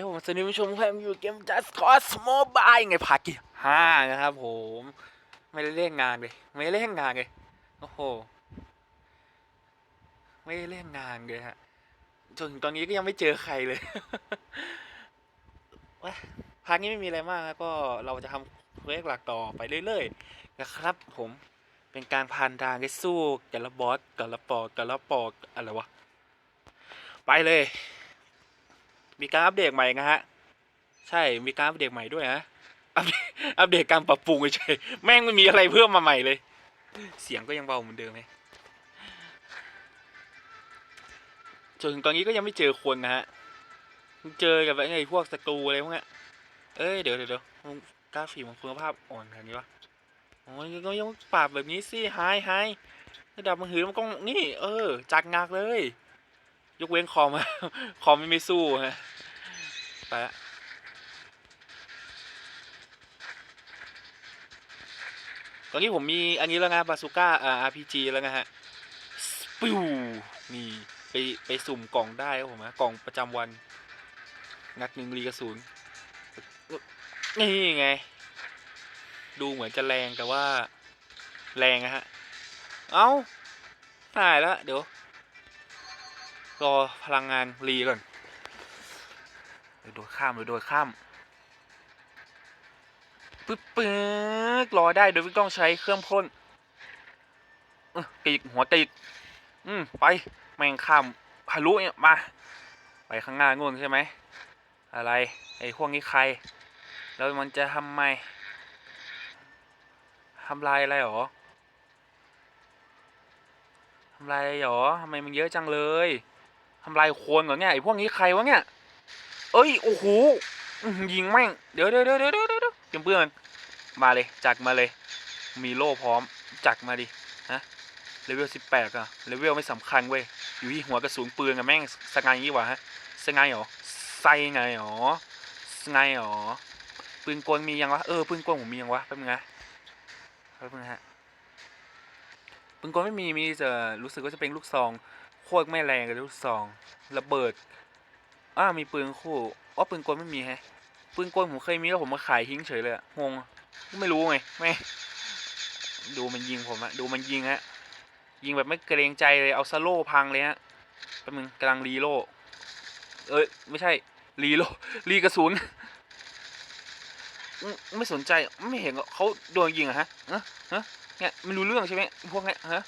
คผมสวัสดีผู้ชมครับอยู่เกม Just Cause Mobile ไงพาคที่ห้านะครับผมไม่ได้เล่นงานเลย ไม่ได้เล่นงานเลยโอ้โหไม่ได้เล่นงานเลยฮะจนถึงตอนนี้ก็ยังไม่เจอใครเลยวะพาร์ทนี้ไม่มีอะไรมากนะก็เราจะทำเวสหลักต่อไปเรื่อยๆนะครับ ผมเป็นการพันทางไปสู้แต่ละบอสแต่ละปอกแต่ละปอกอะไรวะไปเลย มีการอัปเดตใหม่นะฮะ ใช่ มีการอัปเดตใหม่ด้วยนะอัปเดตอัปเดตการปรับปรุงเฉยแม่งไม่มีอะไรเพิ่มมาใหม่เลย เสียงก็ยังเบาเหมือนเดิมไหมจนถึงตอนนี้ก็ยังไม่เจอคนนะฮะ เจอกับไอ้พวกสกรูอะไรพวกนี้เอ้ยเดี๋ยวเดี๋ยวกราฟิกมันคุณภาพอ่อนขนาดนี้วะโอ้ยก็ยังปรับแบบนี้สิไฮไฮระดับมือถือมันก็นี่ เออ จัดหนักเลย ยกเว้นคอมคอมไม่ไม่สู้ฮะไปละตอนนี้ผมมีอันนี้แล้วไงบาซูก้าอ่า RPG แล้วไงฮะสปิวนี่ไปไปสุ่มกล่องได้ครับผมนะกล่องประจำวันนัดหนึ่งรีกระสุนนี่ไง ดูเหมือนจะแรงแต่ว่า แรงนะฮะ เอ้าตายแล้วเดี๋ยว รอพลังงานรีก่อนเดี๋ยข้ามเดี๋ยข้ามปึ๊บปึ๊กรอได้โดยไม่ต้องใช้เครื่องพ่นติดหัวติดอืมไปแมงข้ามทะลุเนี่ยมา ไปข้างหน้าง่วงใช่ไหมอะไรไอ้พวกนี้ใคร แล้วมันจะทำไมทำลายอะไรหรอทำลายอะไรหรอทำไมมันเยอะจังเลย ทำลายโคนเหรอเนี่ยไอ้พวกนี้ใครวะเนี่ย เอ้ยโอ้โหยิงแม่งเดี๋ยวเดี๋ยวเดี๋ยวเดี๋ยวเดี๋ยวเดี๋ยวเตรียมเพื่อนมาเลยจักมาเลย มีโล่พร้อมจักมาดิฮะเลเวลสิบแปดอะเลเวลไม่สำคัญเว้ยอยู่ที่หัวกระสุนปืนอะแม่งสไงยี่หว่าฮะสไงเหรอไซไงหรอสไงเหรอปืนกลมียังวะเออปืนกลผมมียังวะแป๊บนึงนะแป๊บนึงฮะ ปืนกลไม่มีมีจะรู้สึกว่าจะเป็นลูกซองโคตรไม่แรงเลยลูกซองระเบิดอ้ามีปืนคู่อ๋อปืนกลไม่มีแฮะปืนกลผมเคยมีแล้วผมมาขายทิ้งเฉยเลยงงไม่รู้ไงไม่ดูมันยิงผมอะดูมันยิงฮะยิงแบบไม่เกรงใจเลยเอาซาโล่พังเลยฮะแป๊บนึงกำลังรีโลเอ้ยไม่ใช่รีโลรีกระสุนไม่สนใจไม่เห็นเขาโดนยิงอะฮะฮะ เนี่ยไม่รู้เรื่องใช่ไหมพวกเนี้ยฮะ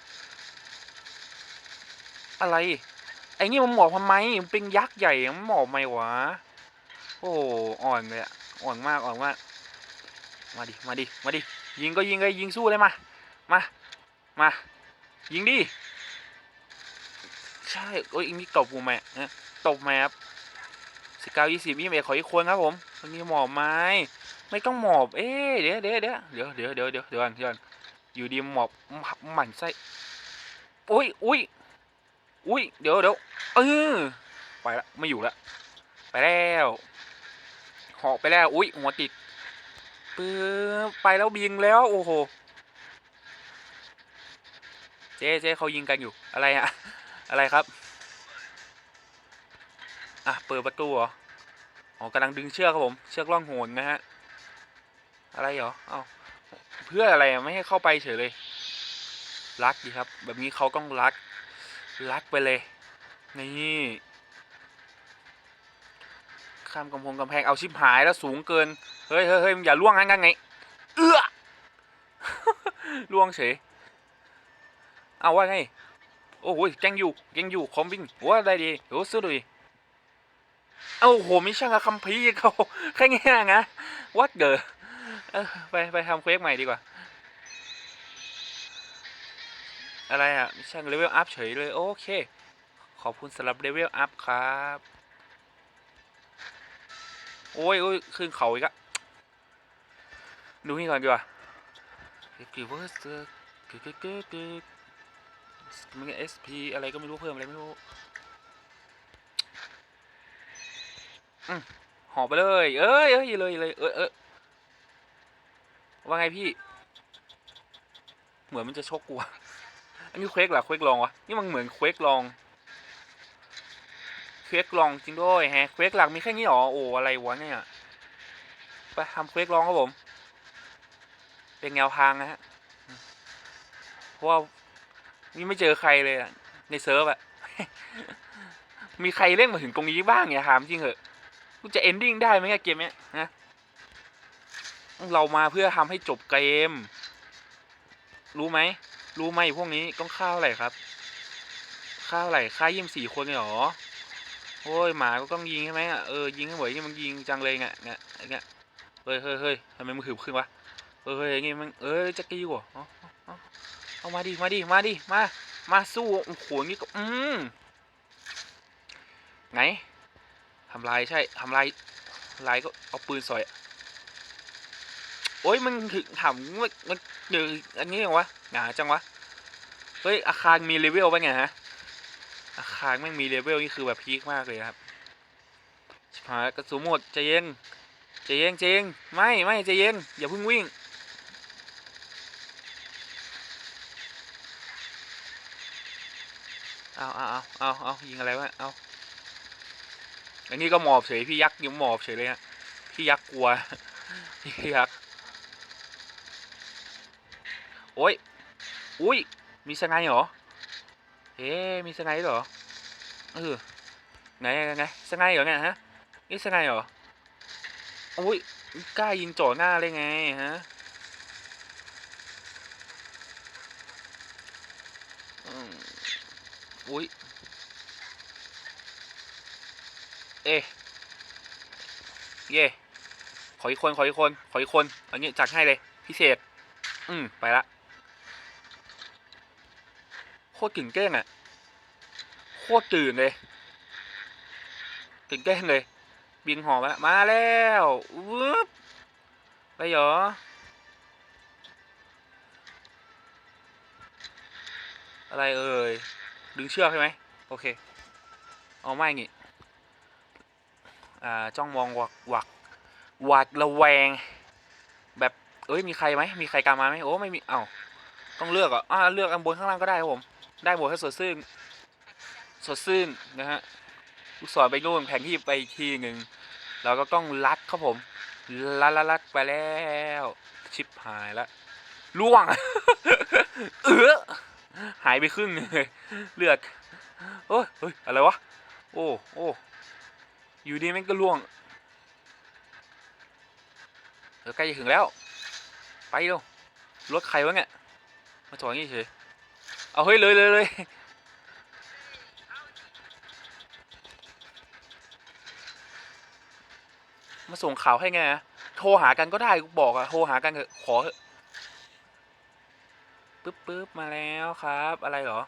อะไร ไอ้นี่มันหมอบทำไมมันเป็นยักษ์ใหญ่มันหมอบทำไมวะโอ้อ่อนเลยอะอ่อนมากอ่อนมากมาดิมาดิมาดิยิงก็ยิงเลยยิงสู้เลยมามามายิงดิใช่โอ้ยอันนี้ตบกูแม่นะตบแมครับสิบเก้ายี่สิบยี่สิบเอ็ดขออีกคนครับผมมันมีหมอบไหมไม่ต้องหมอบ เอ๊เดี๋ยวเดี๋ยวเดี๋ยวเดี๋ยวเดี๋ยวเดี๋ยวเดี๋ยวเดี๋ยว อยู่ดีหมอบหมั่นไส้อุ้ยอุ้ยอุ้ยเดี๋ยวเดี๋ยวเออไปละไม่อยู่ละไปแล้วหาะไปแล้วอุ้ยหัวติดปื้อไปแล้วบินแล้วโอ้โหเจ๊เจ๊เขายิงกันอยู่อะไรอะอะไรครับอะเปิดประตูเหรออ๋อกำลังดึงเชือกครับผมเชือกล่องโหนนะฮะอะไรเหรอเอ้า เพื่ออะไรไม่ให้เข้าไปเฉยเลย รักดีครับ แบบนี้เขาต้องรักลักไปเลย นี่ข้ามกำพงกำแพงเอาชิบหายแล้วสูงเกินเฮ้ยเฮ้ยเฮ้ยมึงอย่าล่วงงั้นกันไง เอื้อล่วงเฉย เอาว่าไง โอ้โหแกงอยู่แกงอยู่คอมวิ่งว่าได้ดีโอ้สู้ดีเอ้าโหไม่ช่างกับคัมภีร์เขาแค่เงี้ยนะวัดเดอ เออไปไปทำเควสใหม่ดีกว่า อะไรอะมิชชั่นเลเวลอัพเฉยเลย โอเค ขอบคุณสำหรับเลเวลอัพครับ โอ้ยโอ้ยขึ้นเขาอีกอะดูนี่ก่อนดีกว่ากี่เวอร์สเกิดเกิดเกิดเกิดมันเอสพีอะไรก็ไม่รู้เพิ่มอะไรไม่รู้อืมหอบไปเลย เอ้ยเอ้ยเลยเลยเออเออ ว่าไงพี่ เหมือนมันจะชกกูอะอันนี้เควกเหรอเควกลองวะนี่มันเหมือนเควกลองเควกลองจริงด้วยแฮะเควกหลักมีแค่นี้หรอโอ้อะไรวะเนี่ยไปทำเควกลองครับผม เป็นแนวทางนะฮะเพราะว่านี่ไม่เจอใครเลยอะในเซิร์ฟอะมีใครเล่นมาถึงตรงนี้บ้างเนี่ยถามจริงเหอะกูจะเอนดิ้งได้ไหมเนี่ยเกมเนี้ยนะ เรามาเพื่อทำให้จบเกม รู้ไหม รู้ไหมพวกนี้ต้องข้าวอะไรครับ ข้าวอะไรค่ายิมสี่คนเลยหรอ โอ้ยหมาก็ต้องยิงใช่ไหมอะเออยิงให้เหวยนี่มันยิงจังเลยไงเงี้ยเงี้ยเฮ้ยเฮ้ยเฮ้ยทำไมมึงหืบขึ้นวะเฮ้ยเฮ้ยงี้มันเอ้ยจะกี้วะเอาเอเอาเอามาดิมาดิมาดิมามาสู้โอ้โหนี่ก็อืมไงทำลายใช่ทำลายลายก็เอาปืนสอย โอ้ยมึงถึงถามมันมันเดืออันนี้ยังวะหนาจังวะ เฮ้ย อาคารมีเลเวลปะเนี่ยฮะ อาคารไม่มีเลเวลนี่คือแบบพีคมากเลยครับชิบหายกระสุนหมดใจเย็นใจเย็นใจเย็นไม่ไม่ใจเย็นอย่าเพิ่งวิ่งเอาเอาเอาเอาเอายิงอะไรวะเอาอันนี้ก็หมอบเฉยพี่ยักษ์ยังหมอบเฉยเลยฮะพี่ยักษ์กลัวพี่ยักษ์ โอ้ย อุ้ย มีสไนเหรอ เอ๊มีสไนเหรอ เออ ไหนไงไงสไนเหรอเนี่ยฮะ นี่สไนเหรอ อุ้ย กล้ายิงจ่อหน้าเลยไงฮะอุ้ย เอ๊ะเย่ขออีกคน ขออีกคน ขออีกคน อันนี้จัดให้เลย พิเศษ อืม ไปละ คตรกึ่งเก้งอะโคตรตื่นเลยกึ่งเก้งเลย บินหอมามาแล้ววึบไปหรออะไรเอ่ย ดึงเชือกใช่ไหมโอเค เอาไม่งี้อ่า จ้องมองหวักหวักหวาดระแวง แบบเอ้ย มีใครไหม มีใครกลามาไหมโอ้ ไม่มี เอ้าต้องเลือกอะอ่าเลือกอันบนข้างล่างก็ได้ครับผม ได้หมดให้สดซื่นสดซื่นนะฮะลูกศรไปนู่นแผนที่ไปอีกทีหนึ่งเราก็ต้องลัดครับผม ลัดลัดลัดไปแล้ว ชิปหายล้วล่วง เออหายไปครึ่งเลยเลือดเฮ้ยเฮ้ยอะไรวะ โอ้โอ้อยู่ดีแม่งก็ล่วงเออใกล้จะถึงแล้ว ไปเร็วรถใครวะเนี่ยมาจอดอย่างนี้เฉย เอาเฮ้ยเลยเลยเลยมาส่งข่าวให้ไง โทรหากันก็ได้บอกอะโทรหากันเถอะขอเถอะปึ๊บปึ๊บมาแล้วครับ อะไรเหรอ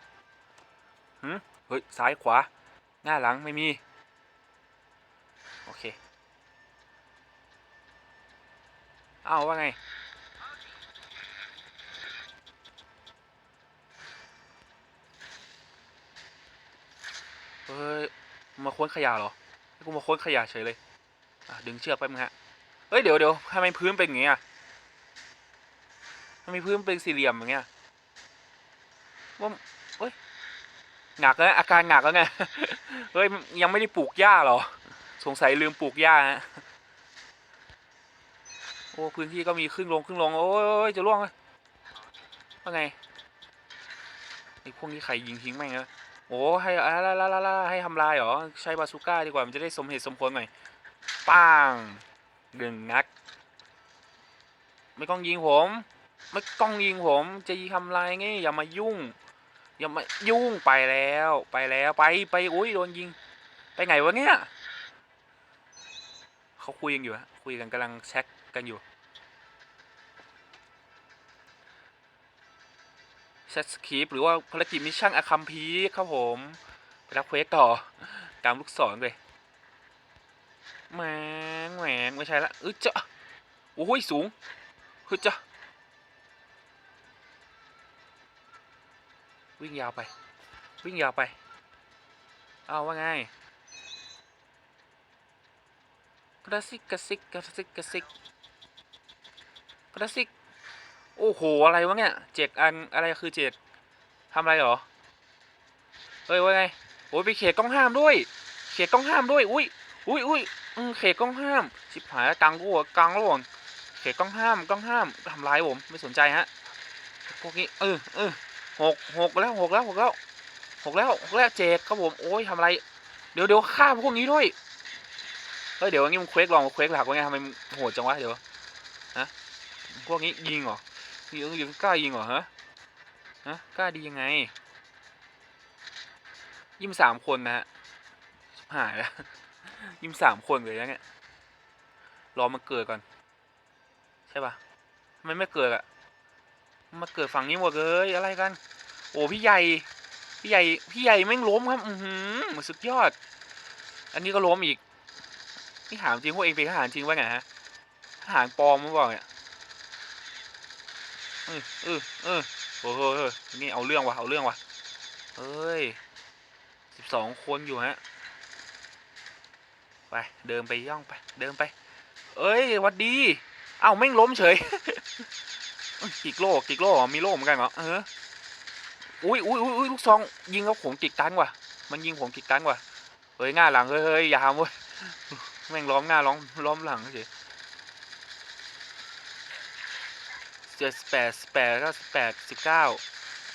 หืมเฮ้ย ซ้ายขวา หน้าหลังไม่มี โอเค เอาว่าไง เฮ้ยมาค้นขยะเหรอให้กูมาค้นขยะเฉยเลยอะดึงเชือกไปมึงฮะเฮ้ยเดี๋ยวเดี๋ยวทำไมพื้นเป็นอย่างเงี้ยทำไมพื้นเป็นสี่เหลี่ยมอย่างเงี้ยว่าเฮ้ยหนักแล้วอาการหนักแล้วไงเฮ้ยยังไม่ได้ปลูกหญ้าหรอ สงสัยลืมปลูกหญ้าฮะโอ้พื้นที่ก็มีครึ่งลงครึ่งลงโอ้ยจะล่วงเลยว่าไงไอ้พวกนี้ใครยิงทิ้งแม่งเนอะ โอ้ให้อะละละละละให้ทำลายเหรอ ใช้บาซูก้าดีกว่ามันจะได้สมเหตุสมผลหน่อยป้างดึงนัดไม่ต้องยิงผม ไม่ต้องยิงผม จะยิงทำลายไงอย่ามายุ่ง อย่ามายุ่งไปแล้วไปแล้วไปไปอุ้ยโดนยิง ไปไงวะเนี่ยเขาคุยกันอยู่ฮะคุยกันกำลังแชทกันอยู่ แชทสคริปหรือว่าภารกิจมิชชั่นอะคัมพีครับผม ไปรับเควสต่อ ตามลูกศรเลยแหมงแหมงไม่ใช่ละออจะโอ้ยสูงเฮ้ยจะวิ่งยาวไป วิ่งยาวไป เอาว่าไงกระซิกกระซิกกระซิกกระซิกกระซิก โอ้โห อะไรวะเนี่ยเจกอันอะไรคือเจกทำอะไรเหรอเฮ้ยว่าไง โอ้ยไปเขตต้องห้ามด้วย เขตต้องห้ามด้วย อุ้ยอุ้ยอุ้ยเขตต้องห้าม ชิบหายกลางกูอะกลางระหว่างเขตต้องห้ามต้องห้ามทำร้ายผมไม่สนใจฮะ พวกนี้เออเออหกหกแล้วหกแล้วหกแล้วหกแล้วหกแล้วเจ็ดครับผมโอ้ยทำอะไร เดี๋ยวเดี๋ยวฆ่าพวกนี้ด้วยเฮ้ยเดี๋ยวงี้มึงเควกลองเควกหลักว่าไงทำไมโหดจังวะเดี๋ยวฮะพวกนี้ยิงเหรอ ยิงยิงกล้ายิงเหรอฮะฮะกล้าดียังไงยิมสามคนนะฮะหายแล้วยิมสามคนเลยนะเนี่ยรอมันเกิดก่อน ใช่ปะทำไมไม่เกิดอะมาเกิดฝั่งนี้หมดเลยอะไรกัน โอ้พี่ใหญ่ พี่ใหญ่ พี่ใหญ่แม่งล้มครับ อือหือสุดยอด อันนี้ก็ล้มอีก นี่ถามจริงพวกเองเป็นทหารจริงวะไงฮะทหารปลอมมั้งบอกเนี่ย ออเออเออโอ้โหเออนี่เอาเรื่องวะเอาเรื่องวะเอ้ยสิบสองคนอยู่ฮะไปเดินไปย่องไป เดินไป เอ้ยวัดดี เอ้าแม่งล้มเฉยกิกโลกิกโลมีโลเหมือนกันเหรอเอออุ้ยอุ้ยอุ้ยลูกซอง ยิงแล้วผมกิกตันว่ะมันยิงผมกิกตันว่ะเฮ้ยหน้าหลังเฮ้ยเฮ้ยอย่าทำเว้ยแม่งล้อมหน้าล้อมล้อมหลังเฉย เจ็ดแปดแปดเก้าสิบแปดสิบเก้า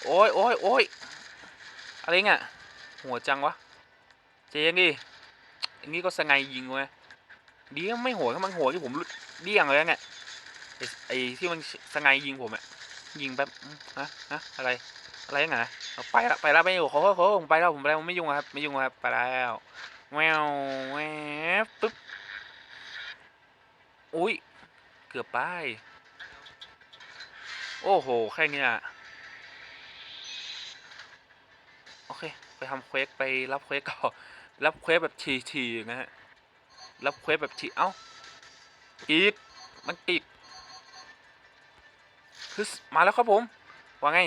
โอ้ยโอ้ยโอ้ยอะไรเงี้ยหัวจังวะเจ๊ยังดิอันนี้ก็สไงยิงเว้ยดีไม่โหดถ้ามันโหดที่ผมเดี่ยงเลยเนี่ยไอ้ที่มันสไงยิงผมอะยิงแบบฮะฮะอะไรอะไรยังไงเอาไปละไปละไปอยู่ขอขอขอผมไปแล้วผมไปแล้วผมไม่ยุ่งครับไม่ยุ่งครับไปแล้วแววแวบปึ๊บอุ้ยเกือบไป โอ้โห แค่เนี้ยโอเค ไปทำเควสไปรับเควสก่อนรับเควสแบบทีทีนะฮะ รับเควสแบบทีเอ้าอีกมันอีกคือมาแล้วครับผม ว่าไง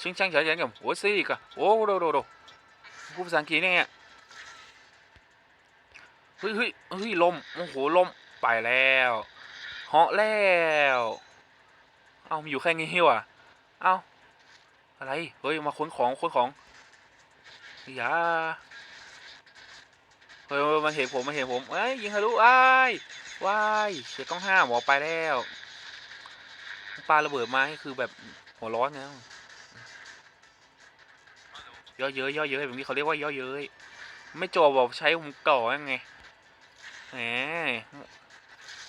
ชิงช่างเฉยๆกับโอ้ซีอีกอะโอ้โดโดโดพูดภาษาอังกฤษเนี่ยเฮ้ยเฮ้ยเฮ้ยลม โอ้โห ลม ไปแล้วเหาะแล้ว เอามีอยู่แค่นี้ว่ะเอาอะไรเฮ้ยมาขนของขนของอย่าเฮ้ยมันเห็นผมมันเห็นผมเอ้ยยิงทะลุอ้ายว้ายเสียกล้องห้าหมอไปแล้วปลาระเบิดมาคือแบบหัวร้อนนะย่อเย้ยย่อเย้ยแบบนี้เขาเรียกว่าย่อเย้ยไม่จบบอกใช้ผมก่อยังไงแหม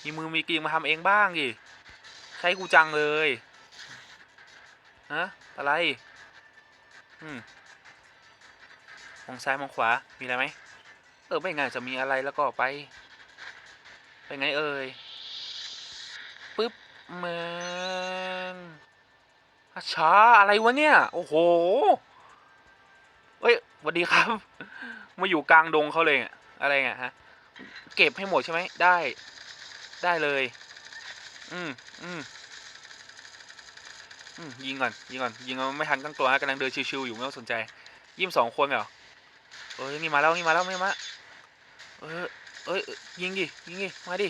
มีมือมีกีมาทำเองบ้างดิ ช้กูจังเลยฮะอะไรอืมมองซ้ายมองขวา มีอะไรไหมเออไม่งานจะมีอะไรแล้วก็ไป ไปไงเอ่ยปึ๊บแมนอาช้าอะไรวะเนี่ย โอ้โหเฮ้ยสวัสดีครับ มาอยู่กลางดงเขาเลยอะอะไรเงี้ยฮะ เก็บให้หมดใช่ไหมได้ ได้เลย อืมอืมอืมยิงก่อนยิงก่อนยิงก่อนไม่ทันตั้งตัวนะกำลังเดินชิวๆอยู่ไม่ต้องสนใจยิ้มสองคนเหรอเอ้ยนี่มาแล้วนี่มาแล้วไม่มาเออเอ้ยยิงดิยิงดิมาดิ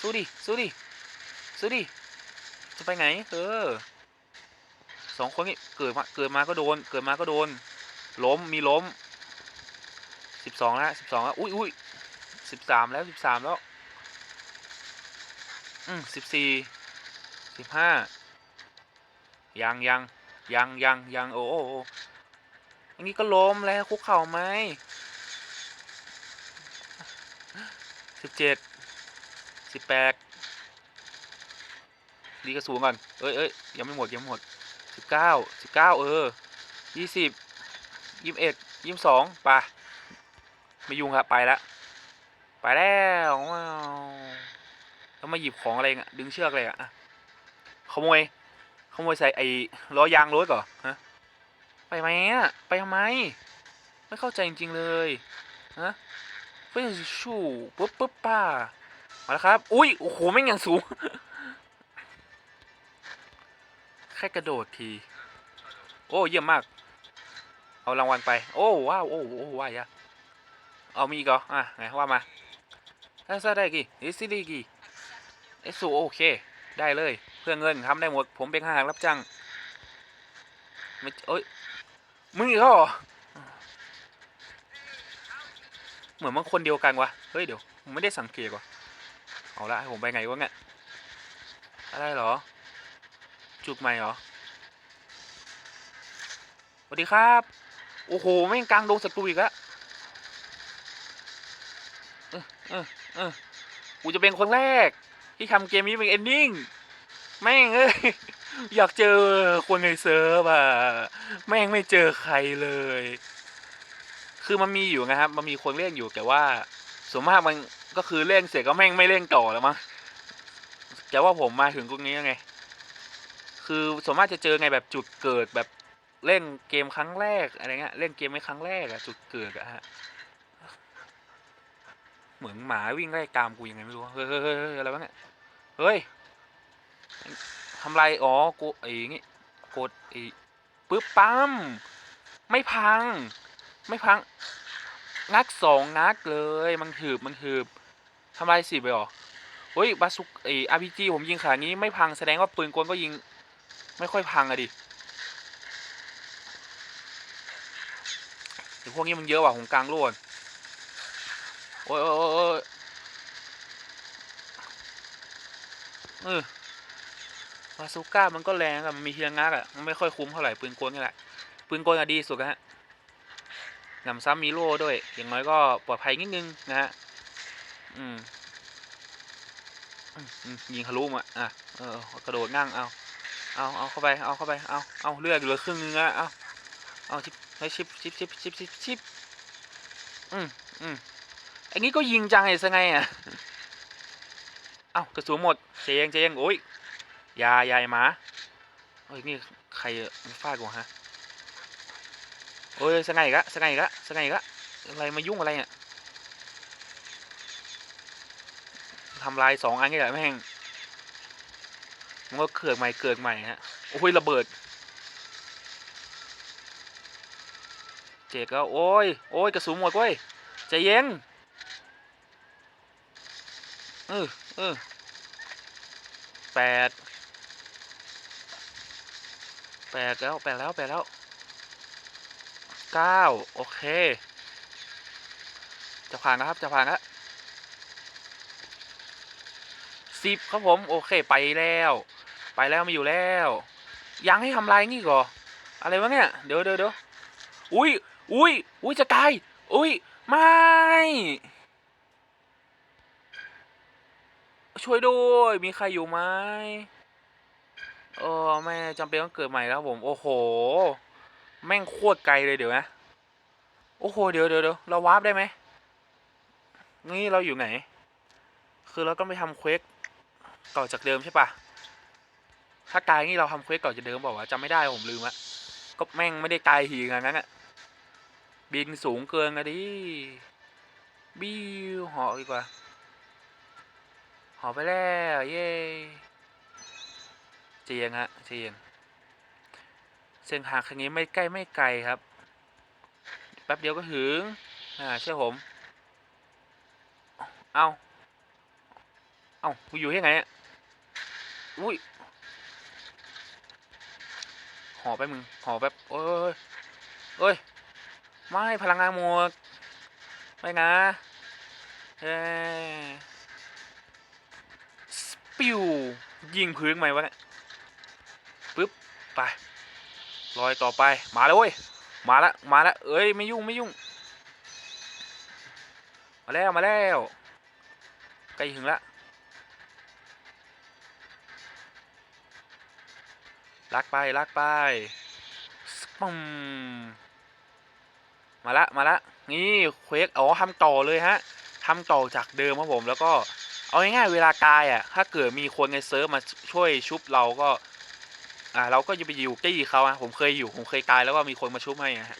สู้ดิสู้ดิสู้ดิจะไปไหนเออสองคนนี้เกิดมาเกิดมาก็โดน เกิดมาก็โดน ล้มมีล้มสิบสองแล้วสิบสองแล้วอุ้ยอุ้ยสิบสามแล้วสิบสามแล้ว อืมสิบสี่สิบห้ายังยังยังยังยังโอ้โอ้อันนี้ก็ล้มแล้วคุกเข่าไหมสิบเจ็ดสิบแปดดีกระสูงก่อน เอ้ยเอ้ยยังไม่หมดยังไม่หมดสิบเก้าสิบเก้าเออยี่สิบยี่สิบเอ็ดยี่สิบสองไปไม่ยุ่งครับไปละไปแล้วว้าว แล้วมาหยิบของอะไรเงี้ยดึงเชือกอะไรอะขโมยขโมยใส่ไอ้ล้อยางรถก่อฮะไปไหมอะไปทำไม ไม่เข้าใจจริงๆเลยฮะฟิชชูปุ๊บปุ๊บป้ามาแล้วครับ อุ้ยโอ้โหแม่งอย่างสูง แค่กระโดดที โอ้เยี่ยมมาก เอารางวัลไป โอ้ว้าวโอ้โอ้ว้ายอะเอามีอีกเหรออะไงว่ามาถ้าซาได้กี่เอซิดีกี่ เอสูโอเค ได้เลย เพื่อเงินทำได้หมด ผมเป็นทหารรับจ้างไม่เอ้ยมึงอีกแล้วเหรอเหมือนมันคนเดียวกันวะเฮ้ยเดี๋ยวผมไม่ได้สังเกตว่ะเอาละผมไปไงวะเนี่ยอะไรเหรอ จุดใหม่เหรอสวัสดีครับ โอ้โหแม่งกลางดงศัตรูอีกแล้วเออเออเออกูจะเป็นคนแรก ที่ทำเกมนี้เป็นเอนดิ้งแม่งเอ้ยอยากเจอคนในเซิร์ฟอะแม่งไม่เจอใครเลย คือมันมีอยู่นะครับ มันมีคนเล่นอยู่แต่ว่าส่วนมากมันก็คือเล่นเสร็จก็แม่งไม่เล่นต่อแล้วมั้งแต่ว่าผมมาถึงตรงนี้ไง คือส่วนมากจะเจอไงแบบจุดเกิดแบบเล่นเกมครั้งแรกอะไรเงี้ยเล่นเกมไม่ครั้งแรกอะจุดเกิดอะฮะ เหมือนหมาวิ่งไล่ตามกูยังไงไม่รู้ เฮ้ยเฮ้ยอะไรวะเนี่ย เฮ้ยทำไร อ๋อ กูไอ้งี้กดไอ้ปึ๊บปั๊ม ไม่พัง ไม่พัง งักสองงักเลย มันหืบมันหืบทำลายสิบไปหรอ เฮ้ยบาซุกไออาร์พีจีผมยิงขนาดนี้ไม่พังแสดงว่าปืนกลก็ยิง ไม่ค่อยพังอะดิเดี๋ยวพวกนี้มันเยอะว่ะผมกลางโลด โอ้ยโอ้ยเออบาซูก้ามันก็แรงอะมันมีเฮียงงักอะมันไม่ค่อยคุ้มเท่าไหร่ปืนกลนี่แหละ ปืนกลอะดีสุดฮะหนำซ้ำมีโล่ด้วย อย่างน้อยก็ปลอดภัยนิดนึงนะฮะ อืมยิงทะลุมาอะ เออกระโดดนั่งเอา เอา เอาเข้าไป เอาเข้าไป เอา เอาเลือดเหลือครึ่งนึงอะเอา เอาชิปให้ชิปชิปชิปชิปชิปชิปอืมอืม ไอ้นี้ก็ยิงจังไอ้ซะไงอะ เอากระสุนหมดเจงเจงโอ้ยยายาไอ้หมาเฮ้ยนี่ใครมันฟาดกูฮะโอ้ยสไงอีกะสไงอีกะสไงกะอะไรมายุ่งอะไรเนี่ยทำลายสองอันนี่แหละแม่งมันก็เกิดใหม่เกิดใหม่ฮะโอ้ยระเบิด เจ๊ก็โอ้ยโอ้ยกระสุนหมดเว้ยใจเย็น เออเออแปดแปดแล้วแปดแล้วแปดแล้วเก้าโอเค จะผ่านนะครับ จะผ่านแล้วสิบครับผม โอเคไปแล้ว ไปแล้วไม่อยู่แล้ว ยังให้ทำลายนี่ก่ออะไรวะเนี่ย เดี๋ยวเดี๋ยวเดี๋ยวอุ้ยอุ้ยอุ้ยจะตายอุ้ยไม่ ช่วยด้วย มีใครอยู่ไหมเออแม่จำเป็นต้องเกิดใหม่แล้วผม โอ้โห แม่งโคตรไกลเลยเดี๋ยวนะ โอ้โห เดี๋ยวเดี๋ยวเดี๋ยวเราวาร์ปได้ไหม นี่เราอยู่ไหน คือเราต้องไปทำเควสต่อจากเดิมใช่ปะถ้าไกลนี่เราทำเควสก่อจากเดิมบอกว่าจำไม่ได้ผมลืมละก็แม่งไม่ได้ไกลทีงั้นนั้นอะบินสูงเกินอะดิ บิวเหาะดีกว่า หาะไปแล้วเย้เจียงฮะเจียงเส้นทางครั้งนี้ไม่ใกล้ไม่ไกลครับ แป๊บเดียวก็ถึงอ่าเชื่อผม เอาเอากูอยู่ที่ไหนอะอุ้ยหอไปมึงหอแป๊บโอ้ยเอ้ยไม่พลังงานหมดไม่นะเฮ้ ปิวยิงพื้นไหมวะเนี่ยปึ๊บไปลอยต่อไปมาแล้วเว้ยมาแล้วมาแล้วเอ้ยไม่ยุ่งไม่ยุ่ง มาแล้วมาแล้วใกล้ถึงล้วลักไปลักไปปุมมาละมาละนี่เควกอ๋อทำต่อเลยฮะทำต่อจากเดิมครับผมแล้วก็ เอาง่ายๆเวลากายอะ ถ้าเกิดมีคนในเซิร์ฟมาช่วยชุบเราก็ อ่า เราก็จะไปอยู่ใกล้เขาอะผมเคยอยู่ผมเคยตายแล้วก็มีคนมาชุบให้อะฮะ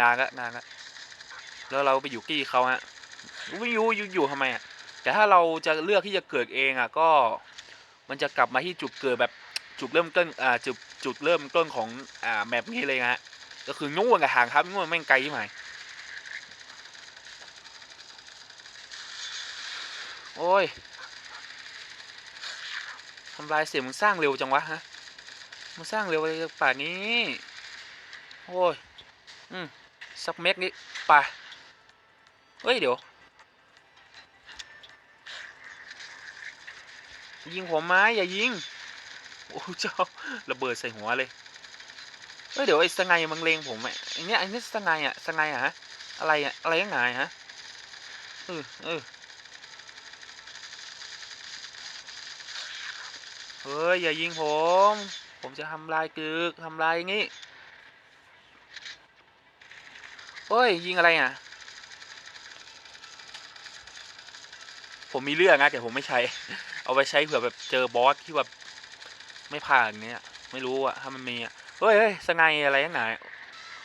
นานละนานละแล้วเราไปอยู่กี้เขาฮะไม่อยู่อยู่อยู่ทำไมอะแต่ถ้าเราจะเลือกที่จะเกิดเองอะก็ มันจะกลับมาที่จุดเกิดแบบจุดเริ่มต้นอ่าจุดจุดเริ่มต้นของอ่าแมปนี้เลยนะฮะก็คือนู่นกับหางครับนู่นแม่งไกลที่ไหน โอ้ยทำลายเสียมึงสร้างเร็วจังวะฮะมึงสร้างเร็วไปป่านี้ โอ้ย อืมสักเม็ดนี้ไปเฮ้ย เดี๋ยว ยิงผมไหมอย่ายิง โอ้เจ้าระเบิดใส่หัวเลยเฮ้ย เดี๋ยวไอ้สไงมันเลงผมไอ้ไอ้เนี้ยไอ้นี่สไงอะสไงอะฮะอะไรอะอะไรยังไงฮะเออเออ เฮ้ย อย่ายิงผม ผมจะทำลายกึกทำลายอย่างงี้เฮ้ย ยิงอะไรอะ ผมมีเรื่องนะแต่ผมไม่ใช้ เอาไปใช้เผื่อแบบเจอบอสที่แบบไม่ผ่านเนี้ย ไม่รู้อะถ้ามันมีอะเฮ้ยเฮ้ยสไงอะไรยังไง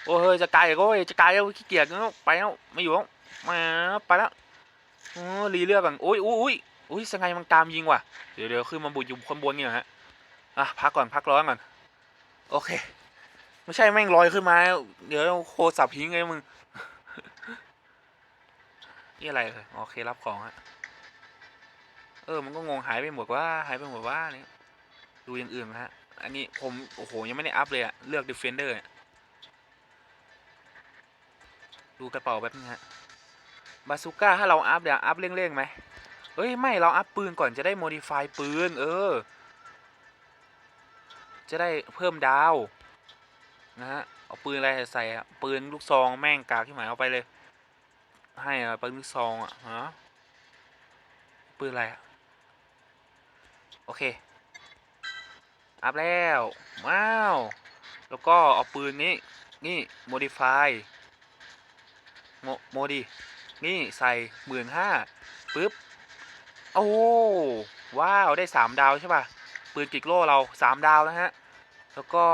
โอ้เฮ้ยจะไกลก็เฮ้ยจะไกลแล้วขี้เกียจแล้วไปแล้วไม่อยู่แล้วมาไปแล้วโอ้รีเลือกก่อนอุ้ยอุ้ยอุ้ย อุ้ยสไงมันตามยิงว่ะ เดี๋ยวเดี๋ยวขึ้นมาบุกอยู่ข้างบนนี่นะฮะ อะพักก่อนพักร้อนก่อน โอเค ไม่ใช่แม่งลอยขึ้นมา เดี๋ยวโคสับพิงเลยมึง นี่อะไรเลยโอเครับของฮะ เออมันก็งงหายไปหมดว่าหายไปหมดว่านี่ดูอย่างอื่นนะฮะ อันนี้ผมโอ้โหยังไม่ได้อัพเลยอะเลือก Defender เนี่ยดูกระเป๋าแป๊บนึงฮะบาซูก้าถ้าเราอัพเดี๋ยวอัพเร่งๆไหม อ้ย ไม่เราอัพปืนก่อนจะได้ modify ปืน เออ จะได้เพิ่มดาว นะฮะ เอาปืนอะไรใส่อะปืนลูกซองแม่งกากที่หมายเอาไปเลย ให้ปืนลูกซองอะฮะปืนอะไรอะโอเค อัพแล้วว้าว แล้วก็เอาปืนนี้ นี่ modify โมโมดินี่ใส่หมื่นห้าปึ๊บ โอ้ว้าวได้สามดาวใช่ป่ะปืนกิกโลเราสามดาวแล้วฮะ แล้วก็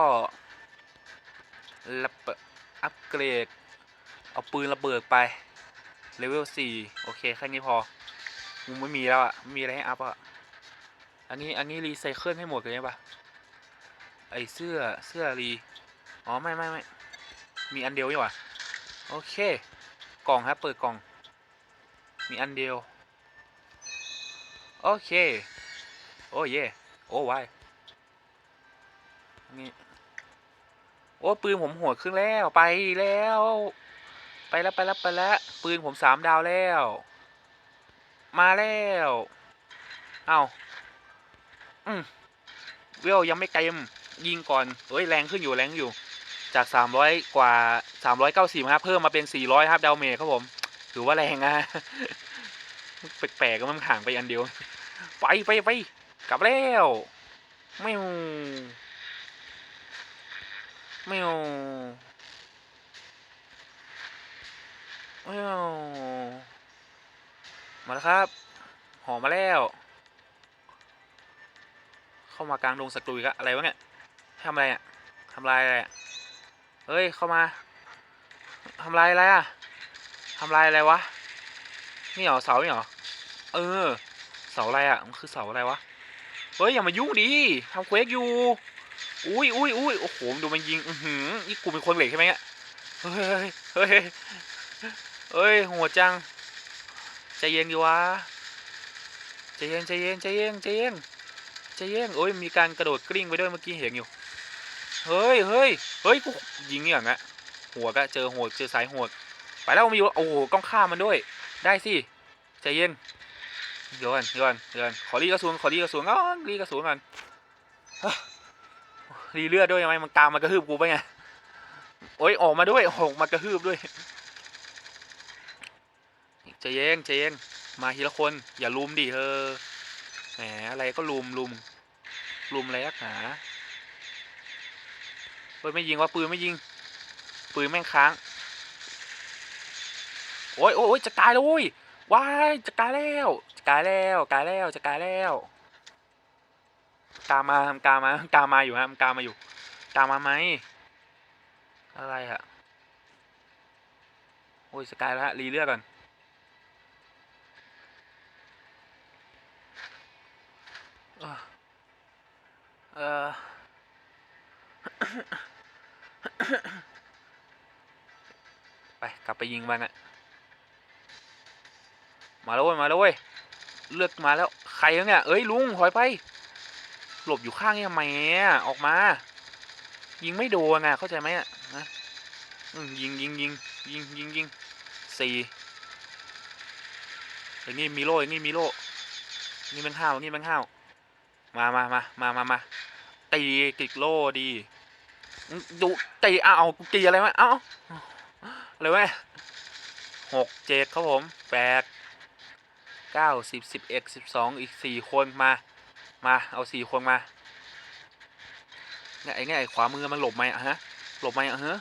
ระเบิดอัปเกรด เอาปืนระเบิดไปเลเวลสี่โอเคแค่นี้พอมึงไม่มีแล้วอะไม่มีอะไรให้อัพอะอันนี้อันนี้รีไซเคิลให้หมดเลยใช่ปะไอเสื้อเสื้อรีอ๋อไม่ไม่ไม่มีอันเดียวนี่หว่าโอเค กล่องครับเปิดกล่อง มีอันเดียว โอเค โอ้เย่โอ้วายนี่โอ้ปืนผมโหดขึ้นแล้วไปแล้ว ไปแล้วไปแล้วไปแล้ว ปืนผมสามดาวแล้ว มาแล้วเอา้าอืมเวลยังไม่เต็มยิงก่อนเฮ้ยแรงขึ้นอยู่แรงอยู่ จากสามร้อยกว่าสามร้อยเก้าสิบครับเพิ่มมาเป็นสี่ร้อยครับดาวเมจครับผมถือว่าแรงอะแปลกๆก็มันห่างไปอันเดียว ไปไปไปกลับแล้วไม่วไม่วไม่วมาแล้วครับ หอมมาแล้ว เข้ามากลางดงศัตรูอีกแล้วอะไรวะเนี่ยทำอะไรอะทำลายอะไรอะเฮ้ยเข้ามาทำลายอะไรอะทำลายอะไรวะนี่เหรอเสานี่เหรอเออ เสาอะไรอะมันคือเสาอะไรวะเฮ้ยอย่ามายุ่งดิทำเควสอยู่อุ้ยอุ้ยอุ้ยโอ้โหดูมันยิงอือหือนี่กูเป็นคนเหล็กใช่ไหมเนี่ยเฮ้ยเฮ้ยเฮ้ยโหดจังใจเย็นดีวะใจเย็นใจเย็นใจเย็นใจเย็นใจเย็นโอ้ยมีการกระโดดกลิ้งไปด้วยเมื่อกี้เห็นอยู่ เฮ้ยเฮ้ยเฮ้ยกูยิงอย่างเงี้ยหัวก็เจอโหดเจอสายโหดไปแล้วมันอยู่โอ้โหต้องฆ่ามันด้วย ได้สิใจเย็น เดี๋ยวก่อนเดี๋ยวก่อนเดี๋ยวก่อนขอรีกระสุนขอรีกระสุนก่อรีกระสุนก่อนรีเลือดด้วยยังไงมันตามมากระฮืบกูไปไงโอ้ยออกมาด้วยออกมากระฮืบด้วยใจเย็นใจเย็นมาทีละคน อย่าลุมดิเธอแหมอะไรก็ลุมลุมลุมอะไรนักหนาเฮ้ยไม่ยิงว่าปืนไม่ยิง ปืนแม่งค้าง โอ้ยโอ้ยจะตายแล้วโว้ย ว้ายจะกลายแล้วจะกลายแล้วกลายแล้วจะกลายแล้วกามาทำกามากามาอยู่ฮะมันกามาอยู่กามาไหมอะไรอะโอ้ยสกายแล้วฮะรีเลือดก่อนเออเออไปกลับไปยิงมันอะ มาแล้วเว้ยมาแล้วเว้ยเลือกมาแล้วใครแล้เนี่ยเอ้ยลุงถอยไป หลบอยู่ข้างนี่ทำไมอออกมา ยิงไม่โดนอะเข้าใจไหมอะนะยิงยิงยิงยิงยิงยิงสี่อย่างนี้มีโล่อย่างนี้มีโล่นี่แบงค์ห้าวนี่แบงค์ห้าวมามามามามามาตีติดโล่ดีดูตีเอากูตีอะไรวะเอ้าอะไรวะหกเจ็ดครับผมแปด เก้าสิบสิบเอ็ดสิบสองอีกสี่คนมา มาเอาสี่คนมาเนี่ยไอ้เนี่ยไอ้ขวามือมันหลบไหมอะฮะหลบไหมอะฮะ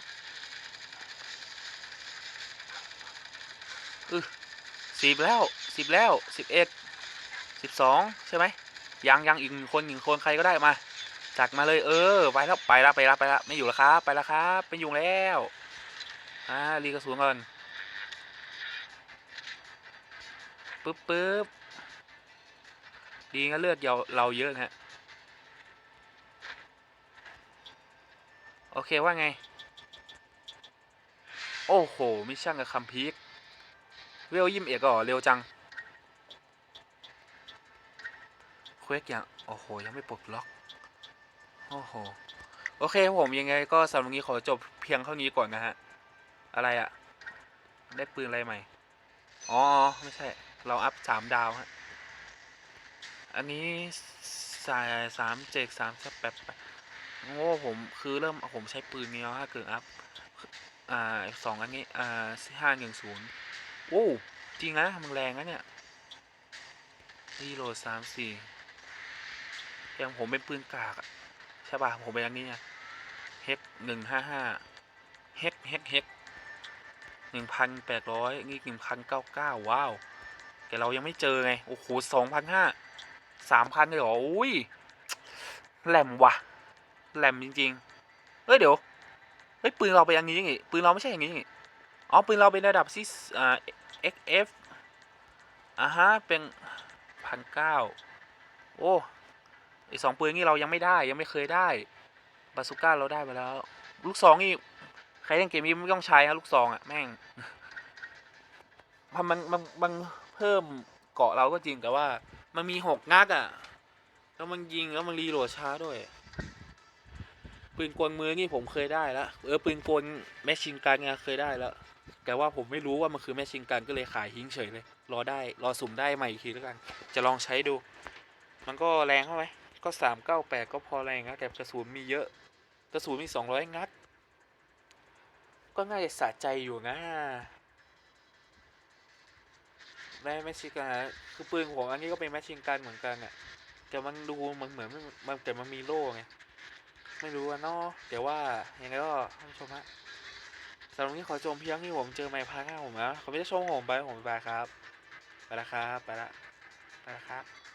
อือสิบแล้วสิบแล้วสิบเอ็ดสิบสองใช่ไหมยังยังอีกหนึ่งคนหนึ่งคนใครก็ได้มา จัดมาเลยเออไปแล้วไปแล้วไปแล้วไปแล้วไม่อยู่แล้วครับ ไปแล้วครับไปยุงแล้วอ่ารีกระสุนก่อน ปึ๊บปึ๊บดีงั้นเลือดเราเราเยอะนะฮะโอเคว่าไง โอ้โห มิชชั่นกับคัมพีกเวลยิมเอกก็เร็วจังเควกยังโอ้โห ยังไม่ปลดล็อก โอ้โห โอเคผมยังไงก็สำหรับนี้ขอจบเพียงเท่านี้ก่อนนะฮะ อะไรอะได้ปืนอะไรใหม่ อ๋อ ไม่ใช่ เราอัพสามดาวฮะอันนี้สายสามเจ็ดสามแปดแปดโอ้ผมคือเริ่มผมใช้ปืนนี้แล้วถ้าเกิดอัพอ่าสองอันนี้อ่าห้าหนึ่งศูนย์โอ้จริงนะมันแรงนะเนี่ยรีโหลดสามสี่ยังผมเป็นปืนกากใช่ป่ะผมเป็นอันนี้เฮกหนึ่งห้าห้าเฮกเฮกเฮกหนึ่งพันแปดร้อยนี่หนึ่งพันเก้าเก้าว้าว แต่เรายังไม่เจอไง โอ้โหสองพันห้าสามพันเลยเหรออุ้ยแหลมวะแหลมจริงๆเฮ้ยเดี๋ยวเฮ้ยปืนเราเป็นอันนี้ยังไงปืนเราไม่ใช่อย่างนี้ยังไงอ๋อปืนเราเป็นระดับซิสอ่า XF อ่าฮะเป็นพันเก้าโอ้ไอสองปืนนี่เรายังไม่ได้ยังไม่เคยได้บาซูก้าเราได้ไปแล้ว ลูกซองนี่ใครเล่นเกมนี้ไม่ต้องใช้ฮะลูกซองอะแม่งมันมันมันมัน เพิ่มเกาะเราก็จริงแต่ว่า มันมีหกนัดอะ แล้วมันยิงแล้วมันรีโหลดช้าด้วยปืนกลมือนี่ผมเคยได้แล้วเออปืนกลแมชชินกันไงเคยได้แล้ว แต่ว่าผมไม่รู้ว่ามันคือแมชชินกันก็เลยขายทิ้งเฉยเลย รอได้รอสุ่มได้ใหม่อีกทีแล้วกัน จะลองใช้ดู มันก็แรงเข้าไหมก็สามเก้าแปดก็พอแรงนะแต่กระสุนมีเยอะ กระสุนมีสองร้อยนัด ก็น่าจะสะใจอยู่นะ ได้แมชชีนกันคือปืนของอันนี้ก็เป็นแมชชีนกันเหมือนกันอะแต่มันดูมันเหมือนมันแต่มันมีโล่ไงไม่รู้อะเนาะแต่ว่ายังไงก็ท่านชมฮะสำหรับนี้ขอชมเพียงที่ผมเจอไม่พาร์ทหน้าผมนะขอไม่ได้ชมผมไปผมไปครับไปละครับไปละไปละครับ